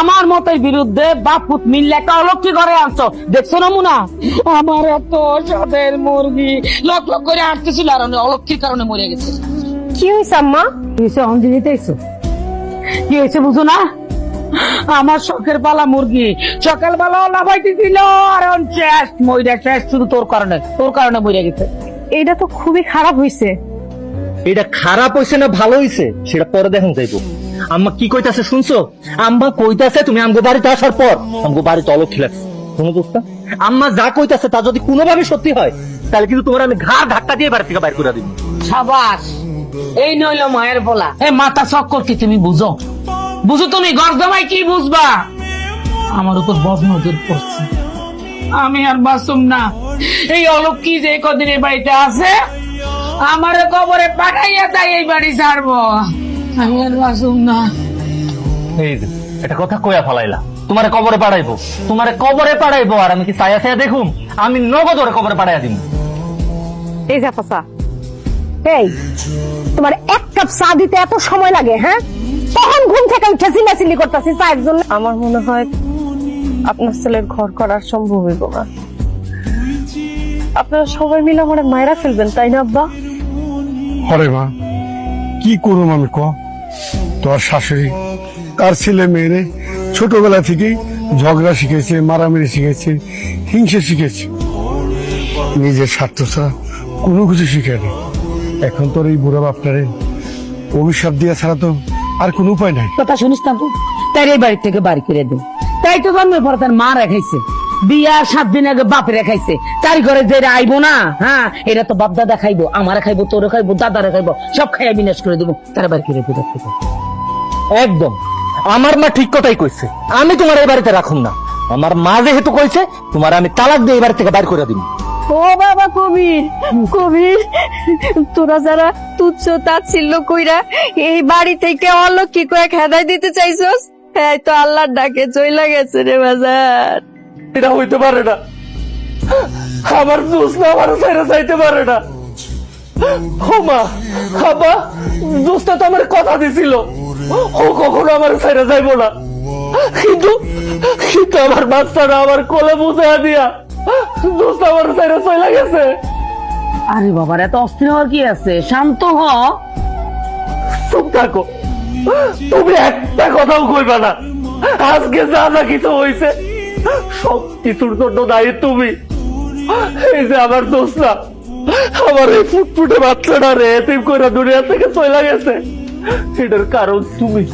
আমার মতের বিরুদ্ধে বাপুত মিললে একটা অলক্ষী করে আনছো। দেখছ না মুনা? আমার এত সাদের মুরগি। লক লক করে আটতেছিল আর অলক্ষীর কারণে মরে গেছে। কি হয়েছে আম্মা? হয়েছে অঞ্জলি দেখছ কি হয়েছে বুঝো না? আমার শখের পালা মুরগি। সকালবেলা লাভাইতে দিল আর শেষ মইরা শেষ শুধু তোর কারণে। তোর কারণে মরে গেছে। এটা তো খুবই খারাপ হয়েছে এটা খারাপ হইছে না ভালো হইছে? সেটা পরে দেখুন যাইবো। আম্মা কি কইতাছে শুনছো? আম্মা কইতাছে তুমি আমগো বাড়িতে আসার পর। আমগো বাড়িতে অলক খিলাস। শুনো দোস্তা আম্মা যা কইতাছে তা যদি কোনোভাবে সত্যি হয় তাহলে কিন্তু তোমার আমি ঘাড় ধাক্কা দিয়ে বাড়ি থেকে বাইর করে দিব। সাবাস এই নইল মায়ের বলা। এ মাথা চক্কর কি তুমি বুঝো? বুঝো তুমি গর্দমাই কি বুঝবা? আমার উপর বদ নজর পড়ছে। আমি আর বাসুম না। এই অলক্ষী যে কদিন এই বাড়িতে আছে? আমার কবরে পাঠাইয়া তাই এই বাড়ি ছাড়বো। আমি আর বাসুম না। এই যে এটা কথা ফালাইলা। তোমারে কবরে পাড়াইবো তোমারে কবরে পাড়াইবো আর আমি কি দেখুম? আমি নগদ ওরে কবরে পাড়াইয়া দিব এই যা পাসা এই তোমার এক কাপ চা দিতে এত সময় লাগে হ্যাঁ? তখন ঘুম থেকে উঠে চিল্লাচিল্লি করতেছি চায়ের জন্য আমার মনে হয় আপনার ছেলের ঘর করার সম্ভব হইব না। আপনারা সবাই মিলে আমার মায়েরা ফেলবেন তাই না আব্বা? হরে মা কি করুম আমি ক? তোর শাশুড়ি, তার ছেলে মেয়েরে ছোটবেলা থেকেই ঝগড়া শিখেছে, মারামারি শিখেছে, হিংসে শিখেছে। নিজের স্বার্থ ছাড়া কোনো কিছু শিখেনি। এখন তোর এই বুড়া বাপটারে অভিশাপ দিয়া ছাড়া তো আর কোনো উপায় নাই। কথা শুনিস না তুই তাই এই বাড়ি থেকে বাড়ি করে দে। তাই তো জন্মের পর তার মা রেখাইছে। বিয়া সাত দিন আগে বাপ রেখাইছে তাই ঘরে যে আইবো না হ্যাঁ এটা তো বাপ দাদা খাইবো আমারে খাইবো তোরে খাইবো দাদারে খাইবো সব খাইয়া বিনাশ করে দেবো। তারা বাড়ি করে দেবো একদম। আমার মা ঠিক কথাই কইছে। আমি তোমার এই বাড়িতে রাখুন না। আমার মা যেহেতু কইছে তোমার আমি তালাক দিয়ে এই বাড়ি থেকে বাইর করে দিব। ও বাবা কবির কবির তোরা যারা তুচ্ছ তাচ্ছিল্য কইরা এই বাড়ি থেকে অলক্ষী কয়েক হেদায় দিতে চাইছস এই তো আল্লাহর ডাকে চইলা গেছে রে বাজার। এটা হইতে পারে না। আমার জোসনা আমার সাইরা চাইতে পারে না। ও মা খাবা জোসনা তো আমার কথা দিছিল। ও কখনো আমার সাইরা যাইবো না। কিন্তু কিন্তু আমার বাচ্চাটা আমার কোলে বুঝা দিয়া জোসনা আমার সাইরা চলে গেছে। আরে বাবার এত অস্থির হওয়ার কি আছে? শান্ত হ। চুপ থাকো। তুমি একটা কথাও কইবা না। আজকে যা যা কিছু হয়েছে সব কিছুর জন্য দায়ী তুমি। এই যে আমার না আমার এই ফুটফুটে বাচ্চাটা রে, এতিম করে দুনিয়া থেকে চলে গেছে। এটার কারণ তুমি।